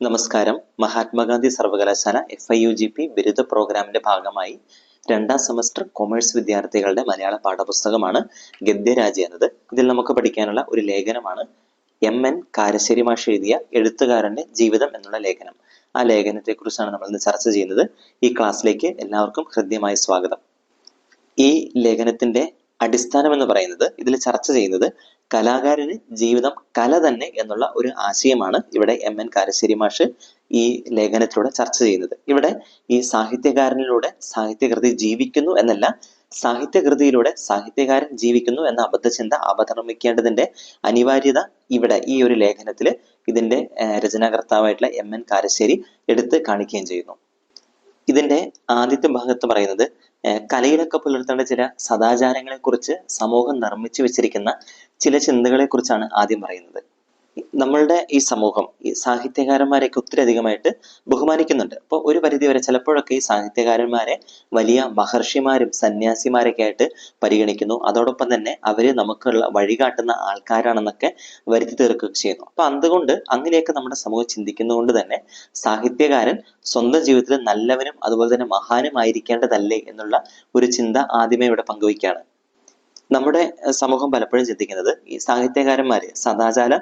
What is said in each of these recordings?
നമസ്കാരം. മഹാത്മാഗാന്ധി സർവകലാശാല F I U G P ബിരുദ പ്രോഗ്രാമിന്റെ ഭാഗമായി രണ്ടാം സെമസ്റ്റർ കൊമേഴ്സ് വിദ്യാർത്ഥികളുടെ മലയാള പാഠപുസ്തകമാണ് ഗദ്യരാജ എന്നത്. ഇതിൽ നമുക്ക് പഠിക്കാനുള്ള ഒരു ലേഖനമാണ് എം എൻ കാരശ്ശേരി മാഷ് എഴുതിയ എഴുത്തുകാരന്റെ ജീവിതം എന്നുള്ള ലേഖനം. ആ ലേഖനത്തെ കുറിച്ചാണ് നമ്മൾ ഇന്ന് ചർച്ച ചെയ്യുന്നത്. ഈ ക്ലാസ്സിലേക്ക് എല്ലാവർക്കും ഹൃദ്യമായ സ്വാഗതം. ഈ ലേഖനത്തിന്റെ അടിസ്ഥാനം എന്ന് പറയുന്നത് ഇതിൽ ചർച്ച ചെയ്യുന്നത് കലാകാരന് ജീവിതം കല തന്നെ എന്നുള്ള ഒരു ആശയമാണ് ഇവിടെ എം എൻ കാരശ്ശേരി മാഷ് ഈ ലേഖനത്തിലൂടെ ചർച്ച ചെയ്യുന്നത്. ഇവിടെ ഈ സാഹിത്യകാരനിലൂടെ സാഹിത്യകൃതി ജീവിക്കുന്നു എന്നല്ല സാഹിത്യകൃതിയിലൂടെ സാഹിത്യകാരൻ ജീവിക്കുന്നു എന്ന അബദ്ധചിന്ത അവതർമ്മിക്കേണ്ടതിന്റെ അനിവാര്യത ഇവിടെ ഈ ഒരു ലേഖനത്തിൽ ഇതിന്റെ രചനാകർത്താവായിട്ടുള്ള എം എൻ കാരശ്ശേരി എടുത്ത് കാണിക്കുകയും ചെയ്യുന്നു. ഇതിന്റെ ആദ്യത്തെ ഭാഗത്ത് പറയുന്നത് കലയിലൊക്കെ പുലർത്തേണ്ട ചില സദാചാരങ്ങളെ കുറിച്ച് സമൂഹം നിർമ്മിച്ചു വെച്ചിരിക്കുന്ന ചില ചിന്തകളെക്കുറിച്ചാണ് ആദ്യം പറയുന്നത്. നമ്മളുടെ ഈ സമൂഹം ഈ സാഹിത്യകാരന്മാരെയൊക്കെ ഒത്തിരി അധികമായിട്ട് ബഹുമാനിക്കുന്നുണ്ട്. അപ്പോൾ ഒരു പരിധി വരെ ചിലപ്പോഴൊക്കെ ഈ സാഹിത്യകാരന്മാരെ വലിയ മഹർഷിമാരും സന്യാസിമാരൊക്കെ ആയിട്ട് പരിഗണിക്കുന്നു. അതോടൊപ്പം തന്നെ അവർ നമുക്കുള്ള വഴികാട്ടുന്ന ആൾക്കാരാണെന്നൊക്കെ വരുത്തി തീർക്കുകയൊക്കെ ചെയ്യുന്നു. അപ്പൊ അതുകൊണ്ട് അങ്ങനെയൊക്കെ നമ്മുടെ സമൂഹം ചിന്തിക്കുന്നതുകൊണ്ട് തന്നെ സാഹിത്യകാരൻ സ്വന്തം ജീവിതത്തിൽ നല്ലവനും അതുപോലെ തന്നെ മഹാനും ആയിരിക്കേണ്ടതല്ലേ എന്നുള്ള ഒരു ചിന്ത ആദ്യമേ ഇവിടെ പങ്കുവയ്ക്കുകയാണ്. നമ്മുടെ സമൂഹം പലപ്പോഴും ചിന്തിക്കുന്നത് ഈ സാഹിത്യകാരന്മാര് സദാചാരം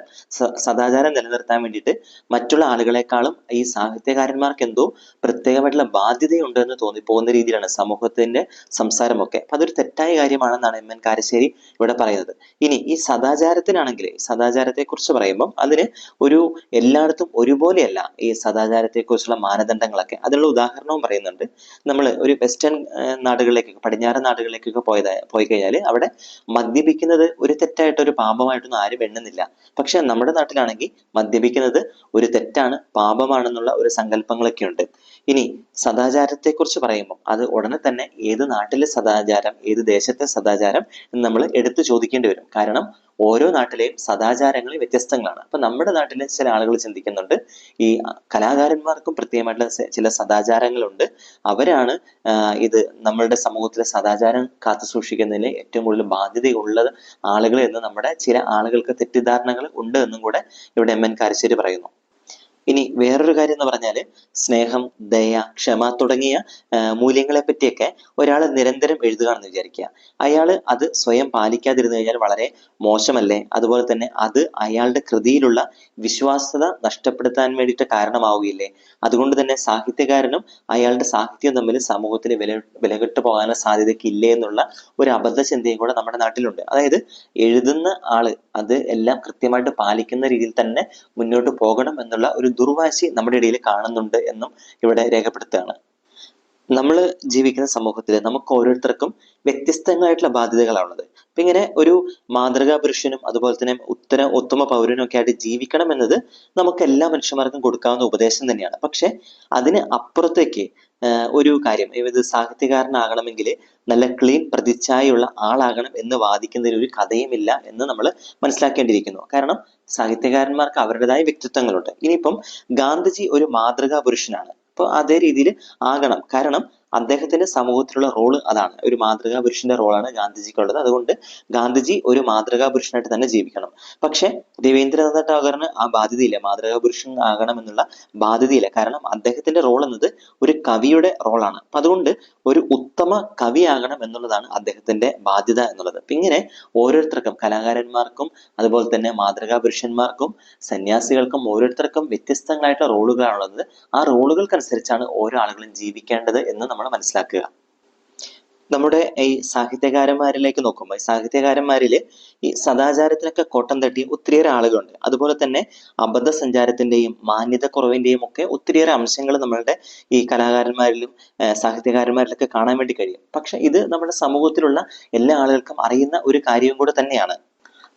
സദാചാരം നിലനിർത്താൻ വേണ്ടിയിട്ട് മറ്റുള്ള ആളുകളെക്കാളും ഈ സാഹിത്യകാരന്മാർക്ക് എന്തോ പ്രത്യേകമായിട്ടുള്ള ബാധ്യതയുണ്ട് എന്ന് തോന്നിപ്പോകുന്ന രീതിയിലാണ് സമൂഹത്തിന്റെ സംസാരമൊക്കെ. അപ്പൊ അതൊരു തെറ്റായ കാര്യമാണെന്നാണ് എം എൻ കാരശ്ശേരി ഇവിടെ പറയുന്നത്. ഇനി ഈ സദാചാരത്തിനാണെങ്കിൽ സദാചാരത്തെ കുറിച്ച് പറയുമ്പോൾ അതിന് ഒരു എല്ലായിടത്തും ഒരുപോലെയല്ല ഈ സദാചാരത്തെ കുറിച്ചുള്ള മാനദണ്ഡങ്ങളൊക്കെ. അതിനുള്ള ഉദാഹരണവും പറയുന്നുണ്ട്. നമ്മൾ ഒരു വെസ്റ്റേൺ നാടുകളിലേക്കൊക്കെ പടിഞ്ഞാറൻ നാടുകളിലേക്കൊക്കെ പോയതായി പോയി കഴിഞ്ഞാൽ അവിടെ മദ്യപിക്കുന്നത് ഒരു തെറ്റായിട്ട് ഒരു പാപമായിട്ടൊന്നും ആരും എണ്ണുന്നില്ല. പക്ഷെ നമ്മുടെ നാട്ടിലാണെങ്കിൽ മദ്യപിക്കുന്നത് ഒരു തെറ്റാണ് പാപമാണെന്നുള്ള ഒരു സങ്കല്പങ്ങളൊക്കെ ഉണ്ട് ഇനി സദാചാരത്തെക്കുറിച്ച് പറയുമ്പോൾ അത് ഉടനെ തന്നെ ഏത് നാട്ടിലെ സദാചാരം ഏത് ദേശത്തെ സദാചാരം എന്ന് നമ്മൾ എടുത്തു ചോദിക്കേണ്ടി വരും. കാരണം ഓരോ നാട്ടിലെയും സദാചാരങ്ങൾ വ്യത്യസ്തങ്ങളാണ്. അപ്പൊ നമ്മുടെ നാട്ടിലെ ചില ആളുകൾ ചിന്തിക്കുന്നുണ്ട് ഈ കലാകാരന്മാർക്കും പ്രത്യേകമായിട്ടുള്ള ചില സദാചാരങ്ങളുണ്ട്. അവരാണ് ഇത് നമ്മളുടെ സമൂഹത്തിലെ സദാചാരം കാത്തു സൂക്ഷിക്കുന്നതിന് ഏറ്റവും കൂടുതൽ ബാധ്യതയുള്ള ആളുകൾ എന്ന് നമ്മുടെ ചില ആളുകൾക്ക് തെറ്റിദ്ധാരണകൾ ഉണ്ട് എന്നും കൂടെ ഇവിടെ എം എൻ കാരശ്ശേരി പറയുന്നു. ഇനി വേറൊരു കാര്യം എന്ന് പറഞ്ഞാൽ സ്നേഹം ദയ ക്ഷമ തുടങ്ങിയ മൂല്യങ്ങളെ പറ്റിയൊക്കെ ഒരാൾ നിരന്തരം എഴുതുകയാണെന്ന് വിചാരിക്കുക. അയാൾ അത് സ്വയം പാലിക്കാതിരുന്നു കഴിഞ്ഞാൽ വളരെ മോശമല്ലേ? അതുപോലെ തന്നെ അത് അയാളുടെ കൃതിയിലുള്ള വിശ്വാസ്യത നഷ്ടപ്പെടുത്താൻ വേണ്ടിയിട്ട് കാരണമാവുകയില്ലേ? അതുകൊണ്ട് തന്നെ സാഹിത്യകാരനും അയാളുടെ സാഹിത്യവും തമ്മിൽ സമൂഹത്തിൽ വില വിലകെട്ട് പോകാനുള്ള സാധ്യതയ്ക്ക് ഇല്ലേ എന്നുള്ള ഒരു അബദ്ധ ചിന്തയും കൂടെ നമ്മുടെ നാട്ടിലുണ്ട്. അതായത് എഴുതുന്ന ആൾ അത് എല്ലാം കൃത്യമായിട്ട് പാലിക്കുന്ന രീതിയിൽ തന്നെ മുന്നോട്ട് പോകണം എന്നുള്ള ഒരു ദുർവാശി നമ്മുടെ ഇടയിൽ കാണുന്നുണ്ട് എന്നും ഇവിടെ രേഖപ്പെടുത്തുകയാണ്. നമ്മൾ ജീവിക്കുന്ന സമൂഹത്തിൽ നമുക്ക് ഓരോരുത്തർക്കും വ്യത്യസ്തങ്ങളായിട്ടുള്ള ബാധ്യതകളാണുള്ളത്. അപ്പൊ ഇങ്ങനെ ഒരു മാതൃകാ പുരുഷനും അതുപോലെ തന്നെ ഉത്തര ഉത്തമ പൗരനും ഒക്കെ ആയിട്ട് ജീവിക്കണം എന്നത് നമുക്ക് എല്ലാ മനുഷ്യന്മാർക്കും കൊടുക്കാവുന്ന ഉപദേശം തന്നെയാണ്. പക്ഷെ അതിന് അപ്പുറത്തേക്ക് ഒരു കാര്യം. ഇത് സാഹിത്യകാരനാകണമെങ്കിൽ നല്ല ക്ലീൻ പ്രതിച്ഛായുള്ള ആളാകണം എന്ന് വാദിക്കുന്നതിൽ ഒരു കഥയുമില്ല എന്ന് നമ്മൾ മനസ്സിലാക്കേണ്ടിയിരിക്കുന്നു. കാരണം സാഹിത്യകാരന്മാർക്ക് അവരുടേതായ വ്യക്തിത്വങ്ങളുണ്ട്. ഇനിയിപ്പം ഗാന്ധിജി ഒരു മാതൃകാ പുരുഷനാണ്. അപ്പോൾ അതേ രീതിയിൽ ആകണം. കാരണം അദ്ദേഹത്തിന്റെ സമൂഹത്തിലുള്ള റോൾ അതാണ്. ഒരു മാതൃകാ പുരുഷന്റെ റോളാണ് ഗാന്ധിജിക്കുള്ളത്. അതുകൊണ്ട് ഗാന്ധിജി ഒരു മാതൃകാ പുരുഷനായിട്ട് തന്നെ ജീവിക്കണം. പക്ഷെ രവീന്ദ്രനാഥ ടാഗോറിന് ആ ബാധ്യതയില്ല. മാതൃകാ പുരുഷൻ ആകണമെന്നുള്ള ബാധ്യതയില്ല. കാരണം അദ്ദേഹത്തിന്റെ റോൾ എന്നത് ഒരു കവിയുടെ റോളാണ് അതുകൊണ്ട് ഒരു ഉത്തമ കവിയാകണം എന്നുള്ളതാണ് അദ്ദേഹത്തിന്റെ ബാധ്യത എന്നുള്ളത്. ഇങ്ങനെ ഓരോരുത്തർക്കും കലാകാരന്മാർക്കും അതുപോലെ തന്നെ മാതൃകാ പുരുഷന്മാർക്കും സന്യാസികൾക്കും ഓരോരുത്തർക്കും വ്യത്യസ്തങ്ങളായിട്ടുള്ള റോളുകളാണുള്ളത് ആ റോളുകൾക്കനുസരിച്ചാണ് ഓരോ ആളുകളും ജീവിക്കേണ്ടത് എന്ന് നമ്മൾ മനസ്സിലാക്കുക. നമ്മുടെ ഈ സാഹിത്യകാരന്മാരിലേക്ക് നോക്കുമ്പോൾ ഈ സാഹിത്യകാരന്മാരിൽ ഈ സദാചാരത്തിനൊക്കെ കോട്ടം തട്ടിയ ഒത്തിരിയേറെ ആളുകളുണ്ട്. അതുപോലെ തന്നെ അബദ്ധ സഞ്ചാരത്തിന്റെയും മാന്യത കുറവിന്റെയും ഒക്കെ ഒത്തിരിയേറെ അംശങ്ങൾ നമ്മളുടെ ഈ കലാകാരന്മാരിലും സാഹിത്യകാരന്മാരിലൊക്കെ കാണാൻ വേണ്ടി കഴിയും. പക്ഷെ ഇത് നമ്മുടെ സമൂഹത്തിലുള്ള എല്ലാ ആളുകൾക്കും അറിയുന്ന ഒരു കാര്യവും കൂടെ തന്നെയാണ്.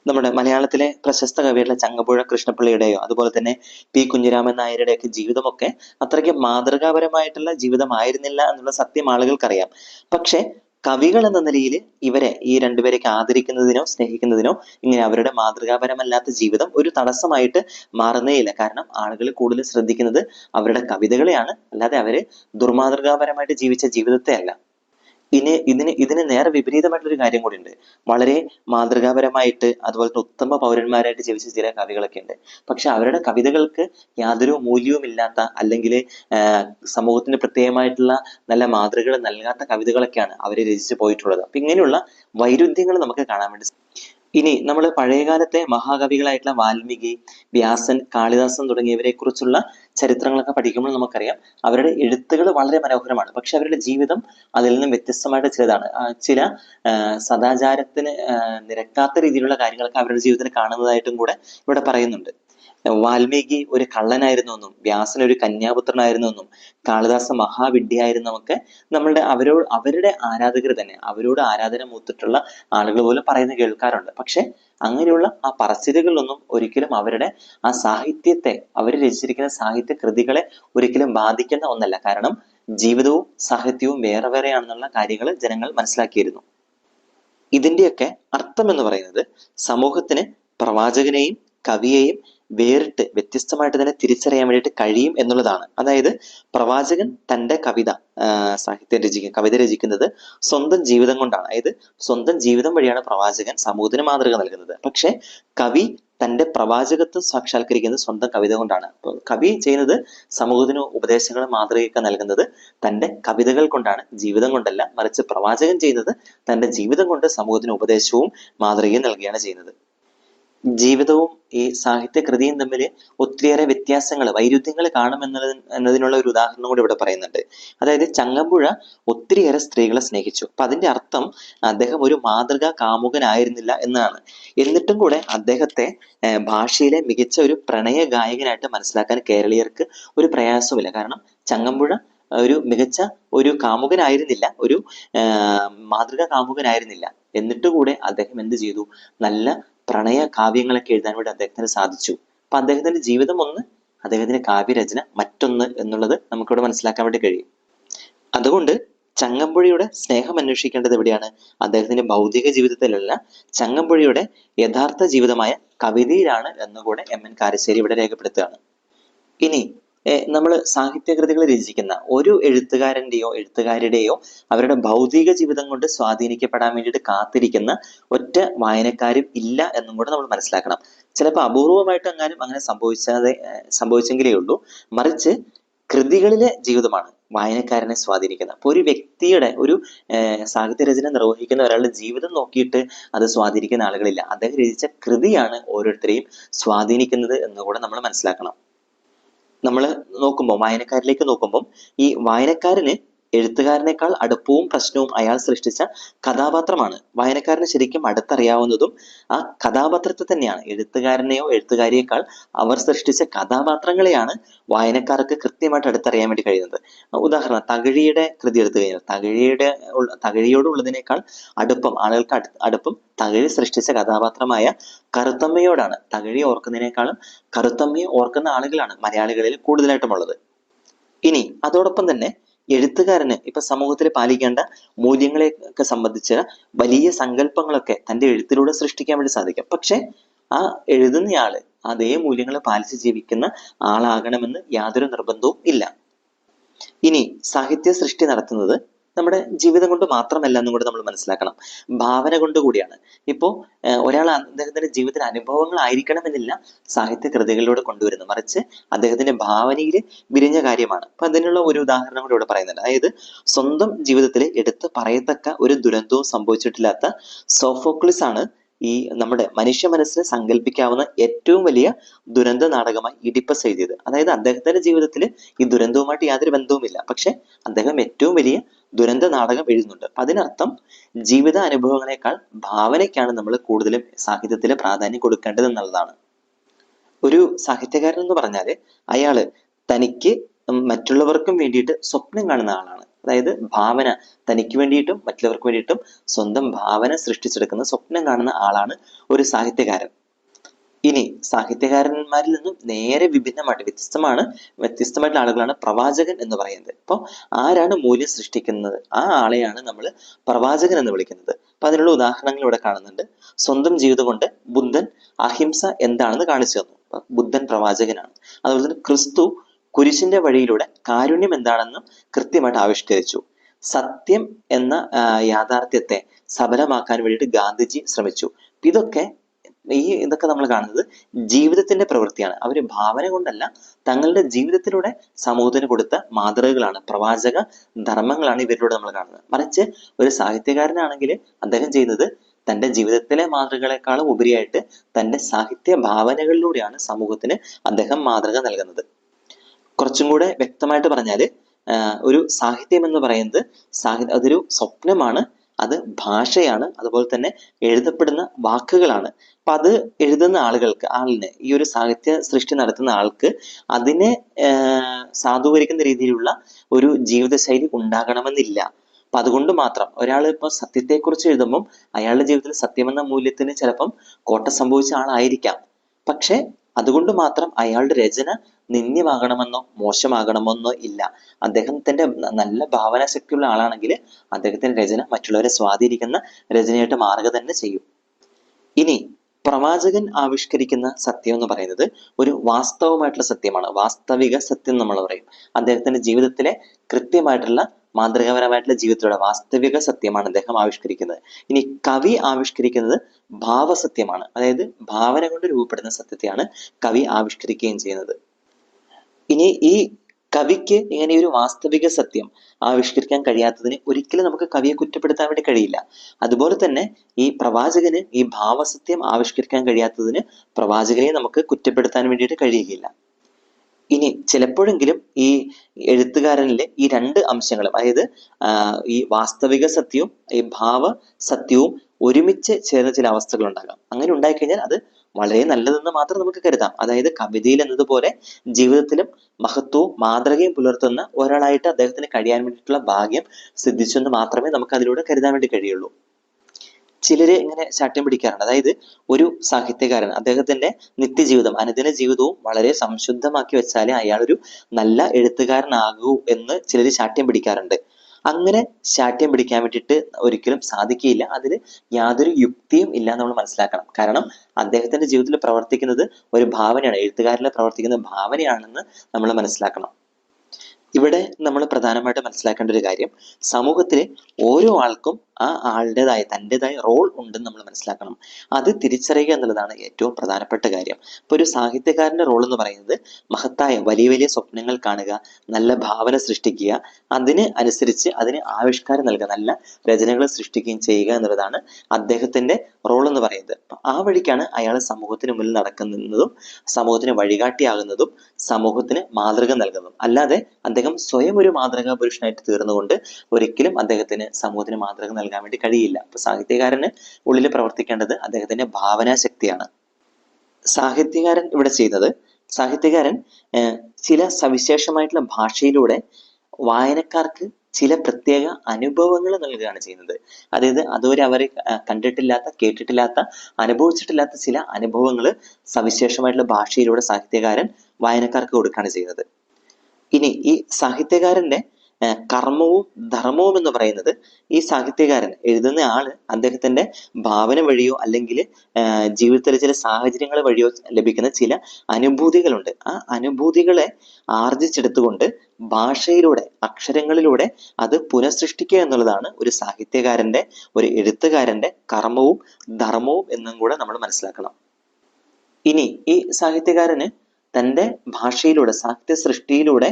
നമ്മുടെ മലയാളത്തിലെ പ്രശസ്ത കവികളുടെ ചങ്ങമ്പുഴ കൃഷ്ണപിള്ളയുടെയോ അതുപോലെ തന്നെ പി കുഞ്ഞിരാമൻ നായരുടെ ഒക്കെ ജീവിതമൊക്കെ അത്രയ്ക്ക് മാതൃകാപരമായിട്ടുള്ള ജീവിതമായിരുന്നില്ല എന്നുള്ള സത്യം ആളുകൾക്കറിയാം. പക്ഷെ കവികൾ എന്ന നിലയിൽ ഇവരെ ഈ രണ്ടുപേരേക്ക് ആദരിക്കുന്നതിനോ സ്നേഹിക്കുന്നതിനോ ഇങ്ങനെ അവരുടെ മാതൃകാപരമല്ലാത്ത ജീവിതം ഒരു തടസ്സമായിട്ട് മാറുന്നേയില്ല. കാരണം ആളുകൾ കൂടുതൽ ശ്രദ്ധിക്കുന്നത് അവരുടെ കവിതകളെയാണ്. അല്ലാതെ അവർ ദുർമാതൃകാപരമായിട്ട് ജീവിച്ച ജീവിതത്തെ അല്ല. ഇനി ഇതിന് ഇതിന് നേരെ വിപരീതമായിട്ടുള്ള ഒരു കാര്യം കൂടി ഉണ്ട് വളരെ മാതൃകാപരമായിട്ട് അതുപോലെ തന്നെ ഉത്തമ പൗരന്മാരായിട്ട് ജീവിച്ച ചില കവികളൊക്കെ ഉണ്ട് പക്ഷെ അവരുടെ കവിതകൾക്ക് യാതൊരു മൂല്യവുമില്ലാത്ത അല്ലെങ്കിൽ സമൂഹത്തിന് പ്രത്യേകമായിട്ടുള്ള നല്ല മാതൃകകൾ നൽകാത്ത കവിതകളൊക്കെയാണ് അവർ രചിച്ചു പോയിട്ടുള്ളത്. അപ്പൊ ഇങ്ങനെയുള്ള വൈരുദ്ധ്യങ്ങൾ നമുക്ക് കാണാൻ വേണ്ടി ഇനി നമ്മൾ പഴയകാലത്തെ മഹാകവികളായിട്ടുള്ള വാൽമീകി വ്യാസൻ കാളിദാസൻ തുടങ്ങിയവരെ കുറിച്ചുള്ള ചരിത്രങ്ങളൊക്കെ പഠിക്കുമ്പോൾ നമുക്കറിയാം അവരുടെ എഴുത്തുകൾ വളരെ മനോഹരമാണ്. പക്ഷെ അവരുടെ ജീവിതം അതിൽ നിന്നും വ്യത്യസ്തമായിട്ട് ചിലതാണ്. ചില സദാചാരത്തിന് നിരക്കാത്ത രീതിയിലുള്ള കാര്യങ്ങളൊക്കെ അവരുടെ ജീവിതത്തിൽ കാണുന്നതായിട്ടും കൂടെ ഇവിടെ പറയുന്നുണ്ട്. വാൽമീകി ഒരു കള്ളനായിരുന്നു എന്നും വ്യാസൻ ഒരു കന്യാപുത്രനായിരുന്നു എന്നും കാളിദാസ മഹാവിഡ്ഢിയായിരുന്നു ഒക്കെ നമ്മളുടെ അവരോട് അവരുടെ ആരാധകർ തന്നെ അവരോട് ആരാധന മൂത്തിട്ടുള്ള ആളുകൾ പോലും പറയുന്നത് കേൾക്കാറുണ്ട്. പക്ഷെ അങ്ങനെയുള്ള ആ പറച്ചിലുകളിലൊന്നും ഒരിക്കലും അവരുടെ ആ സാഹിത്യത്തെ അവർ രചിച്ചിരിക്കുന്ന സാഹിത്യ കൃതികളെ ഒരിക്കലും ബാധിക്കുന്ന ഒന്നല്ല. കാരണം ജീവിതവും സാഹിത്യവും വേറെ വേറെയാണെന്നുള്ള കാര്യങ്ങൾ ജനങ്ങൾ മനസ്സിലാക്കിയിരുന്നു. ഇതിന്റെയൊക്കെ അർത്ഥം എന്ന് പറയുന്നത് സമൂഹത്തിന് പ്രവാചകനെയും കവിയെയും വേറിട്ട് വ്യത്യസ്തമായിട്ട് തന്നെ തിരിച്ചറിയാൻ വേണ്ടിയിട്ട് കഴിയും എന്നുള്ളതാണ്. അതായത് പ്രവാചകൻ തന്റെ കവിത സാഹിത്യം രചിക്കുക കവിത രചിക്കുന്നത് സ്വന്തം ജീവിതം കൊണ്ടാണ്. അതായത് സ്വന്തം ജീവിതം വഴിയാണ് പ്രവാചകൻ സമൂഹത്തിന് മാതൃക നൽകുന്നത്. പക്ഷെ കവി തന്റെ പ്രവാചകത്വം സാക്ഷാത്കരിക്കുന്നത് സ്വന്തം കവിത കൊണ്ടാണ്. അപ്പോൾ കവി ചെയ്യുന്നത് സമൂഹത്തിന് ഉപദേശങ്ങൾ മാതൃകയൊക്കെ നൽകുന്നത് തന്റെ കവിതകൾ കൊണ്ടാണ്. ജീവിതം കൊണ്ടല്ല മറിച്ച് പ്രവാചകൻ ചെയ്യുന്നത് തന്റെ ജീവിതം കൊണ്ട് സമൂഹത്തിന് ഉപദേശവും മാതൃകയും നൽകുകയാണ് ചെയ്യുന്നത്. ജീവിതവും ഈ സാഹിത്യകൃതിയും തമ്മിൽ ഒത്തിരിയേറെ വ്യത്യാസങ്ങൾ വൈരുദ്ധ്യങ്ങൾ കാണും എന്നത് എന്നതിനുള്ള ഒരു ഉദാഹരണം കൂടി ഇവിടെ പറയുന്നുണ്ട്. അതായത് ചങ്ങമ്പുഴ ഒത്തിരിയേറെ സ്ത്രീകളെ സ്നേഹിച്ചു. അപ്പൊ അതിന്റെ അർത്ഥം അദ്ദേഹം ഒരു മാതൃകാ കാമുകനായിരുന്നില്ല എന്നാണ്. എന്നിട്ടും കൂടെ അദ്ദേഹത്തെ ഭാഷയിലെ മികച്ച ഒരു പ്രണയ ഗായകനായിട്ട് മനസ്സിലാക്കാൻ കേരളീയർക്ക് ഒരു പ്രയാസവുമില്ല. കാരണം ചങ്ങമ്പുഴ ഒരു മികച്ച ഒരു കാമുകനായിരുന്നില്ല ഒരു മാതൃകാ കാമുകനായിരുന്നില്ല. എന്നിട്ട് കൂടെ അദ്ദേഹം എന്ത് ചെയ്തു? നല്ല പ്രണയ കാവ്യങ്ങളൊക്കെ എഴുതാൻ വേണ്ടി അദ്ദേഹത്തിന് സാധിച്ചു. അപ്പൊ അദ്ദേഹത്തിന്റെ ജീവിതം ഒന്ന് അദ്ദേഹത്തിന്റെ കാവ്യരചന മറ്റൊന്ന് എന്നുള്ളത് നമുക്കിവിടെ മനസ്സിലാക്കാൻ വേണ്ടി കഴിയും. അതുകൊണ്ട് ചങ്ങമ്പുഴയുടെ സ്നേഹം അന്വേഷിക്കേണ്ടത് എവിടെയാണ്? അദ്ദേഹത്തിന്റെ ഭൗതിക ജീവിതത്തിലല്ല ചങ്ങമ്പുഴയുടെ യഥാർത്ഥ ജീവിതമായ കവിതയിലാണ് എന്നുകൂടെ എം എൻ കാരശ്ശേരി ഇവിടെ രേഖപ്പെടുത്തുകയാണ്. ഇനി നമ്മൾ സാഹിത്യകൃതികൾ രചിക്കുന്ന ഒരു എഴുത്തുകാരന്റെയോ എഴുത്തുകാരുടെയോ അവരുടെ ഭൗതിക ജീവിതം കൊണ്ട് സ്വാധീനിക്കപ്പെടാൻ വേണ്ടിയിട്ട് കാത്തിരിക്കുന്ന ഒറ്റ വായനക്കാരും ഇല്ല എന്നും കൂടെ നമ്മൾ മനസ്സിലാക്കണം. ചിലപ്പോൾ അപൂർവമായിട്ട് എങ്ങാനും അങ്ങനെ സംഭവിച്ചാതെ സംഭവിച്ചെങ്കിലേ ഉള്ളൂ. മറിച്ച് കൃതികളിലെ ജീവിതമാണ് വായനക്കാരനെ സ്വാധീനിക്കുന്നത്. അപ്പോൾ ഒരു വ്യക്തിയുടെ ഒരു സാഹിത്യരചന സാഹിത്യ രചന നിർവഹിക്കുന്ന ഒരാളുടെ ജീവിതം നോക്കിയിട്ട് അത് സ്വാധീനിക്കുന്ന ആളുകളില്ല. അദ്ദേഹം രചിച്ച കൃതിയാണ് ഓരോരുത്തരെയും സ്വാധീനിക്കുന്നത് എന്ന് എന്നുകൂടെ നമ്മൾ മനസ്സിലാക്കണം. നമ്മൾ നോക്കുമ്പോൾ വായനക്കാരിലേക്ക് നോക്കുമ്പോൾ ഈ വായനക്കാരന് എഴുത്തുകാരനേക്കാൾ അടുപ്പവും പ്രശ്നവും അയാൾ സൃഷ്ടിച്ച കഥാപാത്രമാണ്. വായനക്കാരന് ശരിക്കും അടുത്തറിയാവുന്നതും ആ കഥാപാത്രത്തെ തന്നെയാണ്. എഴുത്തുകാരനെയോ എഴുത്തുകാരിയേക്കാൾ അവർ സൃഷ്ടിച്ച കഥാപാത്രങ്ങളെയാണ് വായനക്കാർക്ക് കൃത്യമായിട്ട് അടുത്തറിയാൻ വേണ്ടി കഴിയുന്നത്. ഉദാഹരണം തകഴിയുടെ കൃതി എടുത്തു കഴിഞ്ഞാൽ തകഴിയുടെ തകഴിയോടുള്ളതിനേക്കാൾ അടുപ്പം ആളുകൾക്ക് അടു- അടുപ്പം തകഴി സൃഷ്ടിച്ച കഥാപാത്രമായ കറുത്തമ്മയോടാണ്. തകഴി ഓർക്കുന്നതിനേക്കാളും കറുത്തമ്മയെ ഓർക്കുന്ന ആളുകളാണ് മലയാളികളിൽ കൂടുതലായിട്ടും ഉള്ളത് ഇനി അതോടൊപ്പം തന്നെ എഴുത്തുകാരന് ഇപ്പൊ സമൂഹത്തിൽ പാലിക്കേണ്ട മൂല്യങ്ങളെ ഒക്കെ സംബന്ധിച്ച വലിയ സങ്കല്പങ്ങളൊക്കെ തന്റെ എഴുത്തിലൂടെ സൃഷ്ടിക്കാൻ വേണ്ടി സാധിക്കും. പക്ഷെ ആ എഴുതുന്നയാൾ അതേ മൂല്യങ്ങൾ പാലിച്ച് ജീവിക്കുന്ന ആളാകണമെന്ന് യാതൊരു നിർബന്ധവും ഇല്ല. ഇനി സാഹിത്യ സൃഷ്ടി നടത്തുന്നത് നമ്മുടെ ജീവിതം കൊണ്ട് മാത്രമല്ല എന്നും കൂടി നമ്മൾ മനസ്സിലാക്കണം. ഭാവന കൊണ്ട് കൂടിയാണ്. ഇപ്പോ ഒരാൾ അദ്ദേഹത്തിന്റെ ജീവിതത്തിലെ അനുഭവങ്ങളായിരിക്കണമെന്നില്ല സാഹിത്യ കൃതികളിലൂടെ കൊണ്ടുവരുന്നത് മറിച്ച് അദ്ദേഹത്തിന്റെ ഭാവനയിൽ വിരിഞ്ഞ കാര്യമാണ്. അപ്പൊ അതിനുള്ള ഒരു ഉദാഹരണം കൂടി ഇവിടെ പറയുന്നുണ്ട്. അതായത് സ്വന്തം ജീവിതത്തിൽ എടുത്ത് പറയത്തക്ക ഒരു ദുരന്തവും സംഭവിച്ചിട്ടില്ലാത്ത സോഫോക്ലിസ് ആണ് ഈ നമ്മുടെ മനുഷ്യ മനസ്സിന് സങ്കല്പിക്കാവുന്ന ഏറ്റവും വലിയ ദുരന്ത നാടകമായി ഇഡിപ്പസ് എഴുതിയത് അതായത് അദ്ദേഹത്തിന്റെ ജീവിതത്തിൽ ഈ ദുരന്തവുമായിട്ട് യാതൊരു ബന്ധവുമില്ല. പക്ഷെ അദ്ദേഹം ഏറ്റവും വലിയ ദുരന്ത നാടകം എഴുതുന്നുണ്ട്. അതിനർത്ഥം ജീവിത അനുഭവങ്ങളെക്കാൾ ഭാവനയ്ക്കാണ് നമ്മൾ കൂടുതലും സാഹിത്യത്തിൽ പ്രാധാന്യം കൊടുക്കേണ്ടത് എന്നുള്ളതാണ്. ഒരു സാഹിത്യകാരൻ എന്ന് പറഞ്ഞാൽ അയാൾ തനിക്ക് മറ്റുള്ളവർക്കും വേണ്ടിയിട്ട് സ്വപ്നം കാണുന്ന ആളാണ്. അതായത് ഭാവന തനിക്ക് വേണ്ടിയിട്ടും മറ്റുള്ളവർക്ക് വേണ്ടിയിട്ടും സ്വന്തം ഭാവന സൃഷ്ടിച്ചെടുക്കുന്ന സ്വപ്നം കാണുന്ന ആളാണ് ഒരു സാഹിത്യകാരൻ. ഇനി സാഹിത്യകാരന്മാരിൽ നിന്നും നേരെ വിഭിന്നമായിട്ട് വ്യത്യസ്തമാണ് വ്യത്യസ്തമായിട്ടുള്ള ആളുകളാണ് പ്രവാചകൻ എന്ന് പറയുന്നത്. അപ്പോൾ ആരാണ് മൂല്യം സൃഷ്ടിക്കുന്നത്? ആ ആളെയാണ് നമ്മൾ പ്രവാചകൻ എന്ന് വിളിക്കുന്നത്. അപ്പൊ അതിനുള്ള ഉദാഹരണങ്ങൾ ഇവിടെ കാണുന്നുണ്ട്. സ്വന്തം ജീവിതം കൊണ്ട് ബുദ്ധൻ അഹിംസ എന്താണെന്ന് കാണിച്ചു തന്നു. ബുദ്ധൻ പ്രവാചകനാണ്. അതുപോലെ തന്നെ ക്രിസ്തു കുരിശിന്റെ വഴിയിലൂടെ കാരുണ്യം എന്താണെന്നും കൃത്യമായിട്ട് ആവിഷ്കരിച്ചു. സത്യം എന്ന യാഥാർത്ഥ്യത്തെ സഫലമാക്കാൻ വേണ്ടിയിട്ട് ഗാന്ധിജി ശ്രമിച്ചു. ഇതൊക്കെ ഈ ഇതൊക്കെ നമ്മൾ കാണുന്നത് ജീവിതത്തിന്റെ പ്രവൃത്തിയാണ്. അവർ ഭാവന കൊണ്ടല്ല തങ്ങളുടെ ജീവിതത്തിലൂടെ സമൂഹത്തിന് കൊടുത്ത മാതൃകകളാണ് പ്രവാചക ധർമ്മങ്ങളാണ് ഇവരിലൂടെ നമ്മൾ കാണുന്നത്. മറിച്ച് ഒരു സാഹിത്യകാരനാണെങ്കിൽ അദ്ദേഹം ചെയ്യുന്നത് തന്റെ ജീവിതത്തിലെ മാതൃകകളെക്കാളും ഉപരിയായിട്ട് തന്റെ സാഹിത്യ ഭാവനകളിലൂടെയാണ് സമൂഹത്തിന് അദ്ദേഹം മാതൃക നൽകുന്നത്. കുറച്ചും കൂടെ വ്യക്തമായിട്ട് പറഞ്ഞാൽ ഒരു സാഹിത്യം എന്ന് പറയുന്നത് സാഹി അതൊരു സ്വപ്നമാണ് അത് ഭാഷയാണ് അതുപോലെ തന്നെ എഴുതപ്പെടുന്ന വാക്കുകളാണ്. അപ്പൊ അത് എഴുതുന്ന ആളുകൾക്ക് ആളിന് ഈ ഒരു സാഹിത്യ സൃഷ്ടി നടത്തുന്ന ആൾക്ക് അതിനെ സാധൂകരിക്കുന്ന രീതിയിലുള്ള ഒരു ജീവിതശൈലി ഉണ്ടാകണമെന്നില്ല. അപ്പൊ അതുകൊണ്ട് മാത്രം ഒരാൾ ഇപ്പൊ സത്യത്തെക്കുറിച്ച് എഴുതുമ്പം അയാളുടെ ജീവിതത്തിൽ സത്യമെന്ന മൂല്യത്തിന് ചിലപ്പം കോട്ട സംഭവിച്ച ആളായിരിക്കാം. പക്ഷെ അതുകൊണ്ട് മാത്രം അയാളുടെ രചന നിന്ദ്യമാകണമെന്നോ മോശമാകണമെന്നോ ഇല്ല. അദ്ദേഹത്തിന്റെ നല്ല ഭാവനാശക്തിയുള്ള ആളാണെങ്കിൽ അദ്ദേഹത്തിന്റെ രചന മറ്റുള്ളവരെ സ്വാധീനിക്കുന്ന രചനയായിട്ട് മാറുക തന്നെ ചെയ്യും. ഇനി പ്രവാചകൻ ആവിഷ്കരിക്കുന്ന സത്യം എന്ന് പറയുന്നത് ഒരു വാസ്തവമായിട്ടുള്ള സത്യമാണ്. വാസ്തവിക സത്യം നമ്മൾ പറയും. അദ്ദേഹത്തിന്റെ ജീവിതത്തിലെ കൃത്യമായിട്ടുള്ള മാതൃകാപരമായിട്ടുള്ള ജീവിതത്തിലൂടെ വാസ്തവിക സത്യമാണ് അദ്ദേഹം ആവിഷ്കരിക്കുന്നത്. ഇനി കവി ആവിഷ്കരിക്കുന്നത് ഭാവസത്യമാണ്. അതായത് ഭാവന കൊണ്ട് രൂപപ്പെടുന്ന സത്യത്തെയാണ് കവി ആവിഷ്കരിക്കുകയും ചെയ്യുന്നത്. ഇനി ഈ കവിക്ക് ഇങ്ങനെ ഒരു വാസ്തവിക സത്യം ആവിഷ്കരിക്കാൻ കഴിയാത്തതിന് ഒരിക്കലും നമുക്ക് കവിയെ കുറ്റപ്പെടുത്താൻ വേണ്ടി കഴിയില്ല. അതുപോലെ തന്നെ ഈ പ്രവാചകന് ഈ ഭാവസത്യം ആവിഷ്കരിക്കാൻ കഴിയാത്തതിന് പ്രവാചകനെ നമുക്ക് കുറ്റപ്പെടുത്താൻ വേണ്ടിയിട്ട് കഴിയുകയില്ല. ഇനി ചിലപ്പോഴെങ്കിലും ഈ എഴുത്തുകാരനിലെ ഈ രണ്ട് അംശങ്ങളും അതായത് ഈ വാസ്തവിക സത്യവും ഈ ഭാവ സത്യവും ഒരുമിച്ച് ചേർന്ന ചില അവസ്ഥകൾ ഉണ്ടാകാം. അങ്ങനെ ഉണ്ടായിക്കഴിഞ്ഞാൽ അത് വളരെ നല്ലതെന്ന് മാത്രം നമുക്ക് കരുതാം. അതായത് കവിതയിൽ എന്നതുപോലെ ജീവിതത്തിലും മഹത്വവും മാതൃകയും പുലർത്തുന്ന ഒരാളായിട്ട് അദ്ദേഹത്തിന് കഴിയാൻ വേണ്ടിയിട്ടുള്ള ഭാഗ്യം സിദ്ധിച്ചെന്ന് മാത്രമേ നമുക്ക് അതിലൂടെ കരുതാൻ വേണ്ടി കഴിയുള്ളൂ. ചിലര് ഇങ്ങനെ ശാഠ്യം പിടിക്കാറുണ്ട്. അതായത് ഒരു സാഹിത്യകാരൻ അദ്ദേഹത്തിന്റെ നിത്യജീവിതം അനുദിന ജീവിതവും വളരെ സംശുദ്ധമാക്കി വെച്ചാലേ അയാൾ ഒരു നല്ല എഴുത്തുകാരനാകൂ എന്ന് ചിലര് ശാഠ്യം പിടിക്കാറുണ്ട്. അങ്ങനെ ശാഠ്യം പിടിക്കാൻ വേണ്ടിയിട്ട് ഒരിക്കലും സാധിക്കില്ല അതിൽ യാതൊരു യുക്തിയും ഇല്ല നമ്മൾ മനസ്സിലാക്കണം. കാരണം അദ്ദേഹത്തിന്റെ ജീവിതത്തിൽ പ്രവർത്തിക്കുന്നത് ഒരു ഭാവനയാണ് എഴുത്തുകാരിൽ പ്രവർത്തിക്കുന്ന ഭാവനയാണെന്ന് നമ്മൾ മനസ്സിലാക്കണം. ഇവിടെ നമ്മൾ പ്രധാനമായിട്ട് മനസ്സിലാക്കേണ്ട ഒരു കാര്യം സമൂഹത്തിലെ ഓരോ ആൾക്കും ആ ആളുടേതായ തന്റെതായ റോൾ ഉണ്ടെന്ന് നമ്മൾ മനസ്സിലാക്കണം. അത് തിരിച്ചറിയുക എന്നുള്ളതാണ് ഏറ്റവും പ്രധാനപ്പെട്ട കാര്യം. ഇപ്പൊ ഒരു സാഹിത്യകാരന്റെ റോൾ എന്ന് പറയുന്നത് മഹത്തായ വലിയ വലിയ സ്വപ്നങ്ങൾ കാണുക നല്ല ഭാവന സൃഷ്ടിക്കുക അതിന് അനുസരിച്ച് അതിന് ആവിഷ്കാരം നൽകുക നല്ല രചനകൾ സൃഷ്ടിക്കുകയും ചെയ്യുക എന്നുള്ളതാണ് അദ്ദേഹത്തിന്റെ റോൾ എന്ന് പറയുന്നത്. ആ വഴിക്കാണ് അയാൾ സമൂഹത്തിന് മുന്നിൽ നടക്കുന്നതും സമൂഹത്തിന് വഴികാട്ടിയാകുന്നതും സമൂഹത്തിന് മാതൃക നൽകുന്നതും. അല്ലാതെ അദ്ദേഹം സ്വയം ഒരു മാതൃകാ പുരുഷനായിട്ട് തീർന്നുകൊണ്ട് ഒരിക്കലും അദ്ദേഹത്തിന് സമൂഹത്തിന് മാതൃക നൽകാൻ വേണ്ടി കഴിയില്ല. അപ്പൊ സാഹിത്യകാരന് ഉള്ളിൽ പ്രവർത്തിക്കേണ്ടത് അദ്ദേഹത്തിന്റെ ഭാവനാശക്തിയാണ് സാഹിത്യകാരൻ ഇവിടെ ചെയ്തത് സാഹിത്യകാരൻ ചില സവിശേഷമായിട്ടുള്ള ഭാഷയിലൂടെ വായനക്കാർക്ക് ചില പ്രത്യേക അനുഭവങ്ങൾ നൽകുകയാണ് ചെയ്യുന്നത്. അതായത് അതുവരെ അവരെ കണ്ടിട്ടില്ലാത്ത കേട്ടിട്ടില്ലാത്ത അനുഭവിച്ചിട്ടില്ലാത്ത ചില അനുഭവങ്ങൾ സവിശേഷമായിട്ടുള്ള ഭാഷയിലൂടെ സാഹിത്യകാരൻ വായനക്കാർക്ക് കൊടുക്കുകയാണ് ചെയ്യുന്നത്. ഇനി ഈ സാഹിത്യകാരന്റെ കർമ്മവും ധർമ്മവും എന്ന് പറയുന്നത് ഈ സാഹിത്യകാരൻ എഴുതുന്ന ആൾ അദ്ദേഹത്തിന്റെ ഭാവന വഴിയോ അല്ലെങ്കിൽ ജീവിതത്തിലെ ചില സാഹചര്യങ്ങൾ വഴിയോ ലഭിക്കുന്ന ചില അനുഭൂതികളുണ്ട്. ആ അനുഭൂതികളെ ആർജിച്ചെടുത്തുകൊണ്ട് ഭാഷയിലൂടെ അക്ഷരങ്ങളിലൂടെ അത് പുനഃസൃഷ്ടിക്കുക എന്നുള്ളതാണ് ഒരു സാഹിത്യകാരന്റെ ഒരു എഴുത്തുകാരന്റെ കർമ്മവും ധർമ്മവും എന്നും കൂടെ നമ്മൾ മനസ്സിലാക്കണം. ഇനി ഈ സാഹിത്യകാരന് തന്റെ ഭാഷയിലൂടെ സാഹിത്യ സൃഷ്ടിയിലൂടെ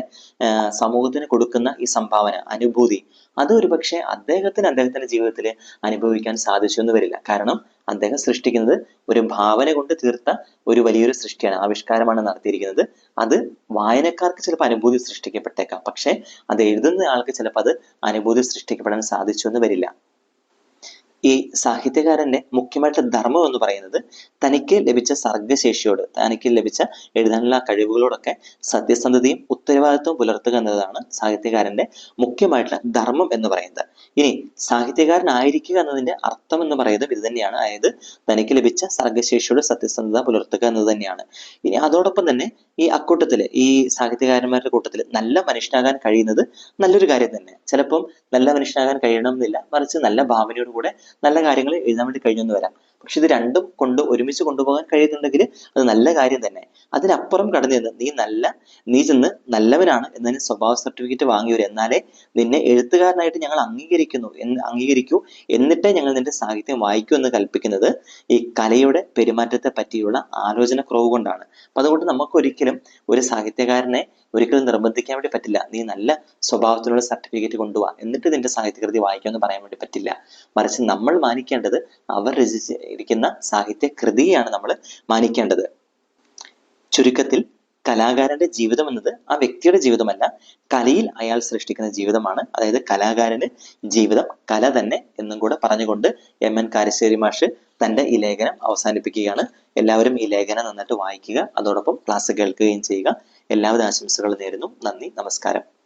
സമൂഹത്തിന് കൊടുക്കുന്ന ഈ സംഭാവന അനുഭൂതി. അത് ഒരുപക്ഷെ അദ്ദേഹത്തിന് അദ്ദേഹത്തിന്റെ ജീവിതത്തിൽ അനുഭവിക്കാൻ സാധിച്ചു എന്ന് വരില്ല. കാരണം അദ്ദേഹം സൃഷ്ടിക്കുന്നത് ഒരു ഭാവന കൊണ്ട് തീർത്ത ഒരു വലിയൊരു സൃഷ്ടിയാണ് ആവിഷ്കാരമാണ് നടത്തിയിരിക്കുന്നത്. അത് വായനക്കാർക്ക് ചിലപ്പോൾ അനുഭൂതി സൃഷ്ടിക്കപ്പെട്ടേക്കാം. പക്ഷെ അത് എഴുതുന്ന ആൾക്ക് ചിലപ്പോൾ അത് അനുഭൂതി സൃഷ്ടിക്കപ്പെടാൻ സാധിച്ചു എന്ന് വരില്ല. ഈ സാഹിത്യകാരന്റെ മുഖ്യമായിട്ടുള്ള ധർമ്മം എന്ന് പറയുന്നത് തനിക്ക് ലഭിച്ച സർഗശേഷിയോട് തനിക്ക് ലഭിച്ച എഴുതാനുള്ള കഴിവുകളോടൊക്കെ സത്യസന്ധതയും ഉത്തരവാദിത്വവും പുലർത്തുക എന്നതാണ് സാഹിത്യകാരന്റെ മുഖ്യമായിട്ടുള്ള ധർമ്മം എന്ന് പറയുന്നത്. ഇനി സാഹിത്യകാരനായിരിക്കുക എന്നതിന്റെ അർത്ഥം എന്ന് പറയുന്നത് ഇത് തന്നെയാണ്. അതായത് തനിക്ക് ലഭിച്ച സർഗശേഷിയോട് സത്യസന്ധത പുലർത്തുക എന്നത് തന്നെയാണ്. ഇനി അതോടൊപ്പം തന്നെ ഈ അക്കൂട്ടത്തിൽ ഈ സാഹിത്യകാരന്മാരുടെ കൂട്ടത്തിൽ നല്ല മനുഷ്യനാകാൻ കഴിയുന്നത് നല്ലൊരു കാര്യം തന്നെ. ചിലപ്പം നല്ല മനുഷ്യനാകാൻ കഴിയണമെന്നില്ല മറിച്ച് നല്ല ഭാവനയോട് കൂടെ നല്ല കാര്യങ്ങൾ എഴുതാൻ വേണ്ടി കഴിഞ്ഞെന്ന് വരാം. പക്ഷെ ഇത് രണ്ടും കൊണ്ട് ഒരുമിച്ച് കൊണ്ടുപോകാൻ കഴിയുന്നുണ്ടെങ്കിൽ അത് നല്ല കാര്യം തന്നെ. അതിനപ്പുറം കടന്നു ചെന്ന് നീ നല്ല നീ ചെന്ന് നല്ലവനാണ് എന്നതിന് സ്വഭാവ സർട്ടിഫിക്കറ്റ് വാങ്ങിയവർ എന്നാലേ നിന്നെ എഴുത്തുകാരനായിട്ട് ഞങ്ങൾ അംഗീകരിക്കുന്നു എന്ന് അംഗീകരിക്കൂ എന്നിട്ടേ ഞങ്ങൾ നിന്റെ സാഹിത്യം വായിക്കൂ എന്ന് കൽപ്പിക്കുന്നത് ഈ കലയുടെ പെരുമാറ്റത്തെ പറ്റിയുള്ള ആലോചന കുറവ് കൊണ്ടാണ്. അപ്പൊ അതുകൊണ്ട് നമുക്ക് ഒരിക്കലും ഒരു സാഹിത്യകാരനെ ഒരിക്കലും നിർബന്ധിക്കാൻ വേണ്ടി പറ്റില്ല. നീ നല്ല സ്വഭാവത്തിലുള്ള സർട്ടിഫിക്കറ്റ് കൊണ്ടുപോവാ എന്നിട്ട് നിന്റെ സാഹിത്യകൃതി വായിക്കാമെന്ന് പറയാൻ വേണ്ടി പറ്റില്ല. മറിച്ച് നമ്മൾ മാനിക്കേണ്ടത് അവർ രചിച്ചിരിക്കുന്ന സാഹിത്യ കൃതിയെയാണ് നമ്മൾ മാനിക്കേണ്ടത്. ചുരുക്കത്തിൽ കലാകാരന്റെ ജീവിതം എന്നത് ആ വ്യക്തിയുടെ ജീവിതമല്ല കലയിൽ അയാൾ സൃഷ്ടിക്കുന്ന ജീവിതമാണ്. അതായത് കലാകാരന് ജീവിതം കല തന്നെ എന്നും കൂടെ പറഞ്ഞുകൊണ്ട് എം എൻ കാരശ്ശേരി മാഷ് തന്റെ ഈ ലേഖനം അവസാനിപ്പിക്കുകയാണ്. എല്ലാവരും ഈ ലേഖനം നന്നായിട്ട് വായിക്കുക അതോടൊപ്പം ക്ലാസ് കേൾക്കുകയും ചെയ്യുക. എല്ലാവിധ ആശംസകളും നേരുന്നു. നന്ദി നമസ്കാരം.